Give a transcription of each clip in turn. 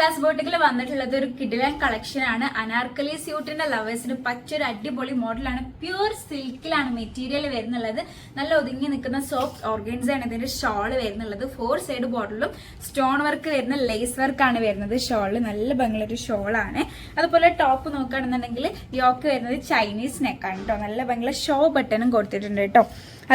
കലാസ് ബോട്ടിക്കിൽ വന്നിട്ടുള്ളത് ഒരു കിഡിലൻ കളക്ഷൻ ആണ്. അനാർക്കലി സ്യൂട്ടിന്റെ ലവേഴ്സിന് പച്ചൊരു അടിപൊളി മോഡലാണ് പ്യൂർ സിൽക്കിലാണ് മെറ്റീരിയൽ വരുന്നുള്ളത്. നല്ല ഒതുങ്ങി നിൽക്കുന്ന സോഫ്റ്റ് ഓർഗൻസ് ആണ് ഇതിന്റെ ഷോൾ വരുന്നുള്ളത്. ഫോർ സൈഡ് ബോട്ടിലും സ്റ്റോൺ വർക്ക് വരുന്ന ലേസ് വർക്ക് ആണ് വരുന്നത്. ഷോൾ നല്ല ഭംഗിയുള്ള ഒരു ഷോളാണ് അതുപോലെ ടോപ്പ് നോക്കുകയാണെന്നുണ്ടെങ്കിൽ യോക്ക് വരുന്നത് ചൈനീസ് നെക്കാണ് കേട്ടോ നല്ല ഭംഗിയുള്ള ഷോ ബട്ടണും കൊടുത്തിട്ടുണ്ട് കേട്ടോ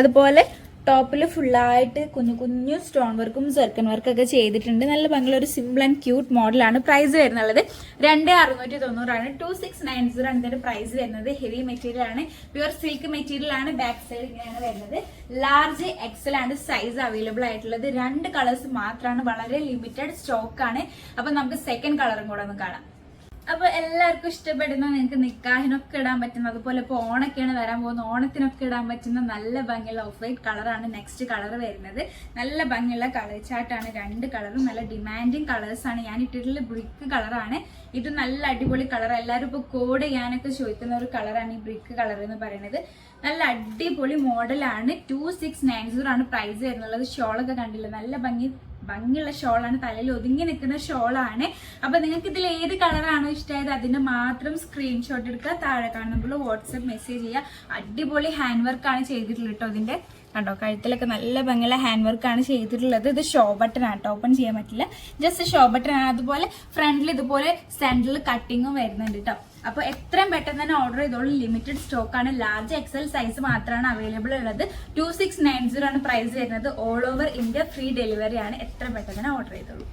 അതുപോലെ ടോപ്പിൽ ഫുള്ളായിട്ട് കുഞ്ഞു കുഞ്ഞു സ്റ്റോൺ വർക്കും സെർക്കൻ വർക്കൊക്കെ ചെയ്തിട്ടുണ്ട്. നല്ല ഭംഗിയുള്ള ഒരു സിമ്പിൾ ആൻഡ് ക്യൂട്ട് മോഡലാണ് പ്രൈസ് വരുന്നുള്ളത്. രണ്ട് അറുന്നൂറ്റി തൊണ്ണൂറാണ് ടു സിക്സ് നയൻ സീറോ ആണ് പ്രൈസ് വരുന്നത്. ഹെവി മെറ്റീരിയൽ ആണ്. പ്യുവർ സിൽക്ക് മെറ്റീരിയൽ ആണ്. ബാക്ക് സൈഡ് ഇങ്ങനെയാണ് വരുന്നത്. ലാർജ് എക്സൽ ആണ് സൈസ് അവൈലബിൾ ആയിട്ടുള്ളത്. രണ്ട് കളേഴ്സ് മാത്രമാണ് വളരെ ലിമിറ്റഡ് സ്റ്റോക്ക് ആണ്. അപ്പൊ നമുക്ക് സെക്കൻഡ് കളറും കൂടെ ഒന്ന് കാണാം. അപ്പൊ എല്ലാവർക്കും ഇഷ്ടപ്പെടുന്ന നിങ്ങൾക്ക് നിക്കാഹിനൊക്കെ ഇടാൻ പറ്റുന്ന അതുപോലെ ഇപ്പൊ ഓണൊക്കെയാണ് വരാൻ പോകുന്നത് ഓണത്തിനൊക്കെ ഇടാൻ പറ്റുന്ന നല്ല ഭംഗിയുള്ള ഓഫ് വൈറ്റ് കളറാണ് നെക്സ്റ്റ് കളർ വരുന്നത്. നല്ല ഭംഗിയുള്ള കളർ ചാർട്ടാണ് രണ്ട് കളറും നല്ല ഡിമാൻഡിങ് കളേഴ്സ് ആണ്. ഞാൻ ഇട്ടിട്ടുള്ള ബ്രിക്ക് കളറാണ് ഇത് നല്ല അടിപൊളി കളർ എല്ലാവരും ഇപ്പോൾ കോഡ് ചെയ്യാനൊക്കെ ചോദിക്കുന്ന ഒരു കളറാണ് ഈ ബ്രിക്ക് കളർ എന്ന് പറയുന്നത്. നല്ല അടിപൊളി മോഡലാണ് ടു സിക്സ് നയൻ സീറോ ആണ് പ്രൈസ് വരുന്നുള്ളത് ഷോളൊക്കെ കണ്ടില്ല? നല്ല ഭംഗി ഭംഗിയുള്ള ഷോളാണ് തലയിൽ ഒതുങ്ങി നിൽക്കുന്ന ഷോളാണ്. അപ്പൊ നിങ്ങൾക്ക് ഇതിൽ ഏത് കളറാണോ ഇഷ്ടമായത് അതിന്റെ മാത്രം സ്ക്രീൻഷോട്ട് എടുക്കുക. താഴെ കാണുമ്പോൾ വാട്സപ്പ് മെസ്സേജ് ചെയ്യുക. അടിപൊളി ഹാൻഡ് വർക്കാണ് ചെയ്തിട്ടുള്ളത് കേട്ടോ ഇതിന്റെ കണ്ടോ കഴുത്തിലൊക്കെ നല്ല ഭംഗിയുള്ള ഹാൻഡ് വർക്കാണ് ചെയ്തിട്ടുള്ളത്. ഇത് ഷോ ബട്ടൺ ആണ് കേട്ടോ. ഓപ്പൺ ചെയ്യാൻ പറ്റില്ല. ജസ്റ്റ് ഷോ ബട്ടൺ ആണ്. അതുപോലെ ഫ്രണ്ടിൽ ഇതുപോലെ സെന്ററിൽ കട്ടിങ്ങും വരുന്നുണ്ട് കേട്ടോ. അപ്പോൾ എത്രയും പെട്ടെന്ന് തന്നെ ഓർഡർ ചെയ്തോളൂ. ലിമിറ്റഡ് സ്റ്റോക്ക് ആണ്. ലാർജ് എക്സൽ സൈസ് മാത്രമാണ് അവൈലബിൾ ഉള്ളത്. ടു സിക്സ് നയൻ സീറോ ആണ് പ്രൈസ് വരുന്നത്. All over India free delivery ആണ്. എത്രയും പെട്ടെന്ന് തന്നെ ഓർഡർ ചെയ്തോളൂ.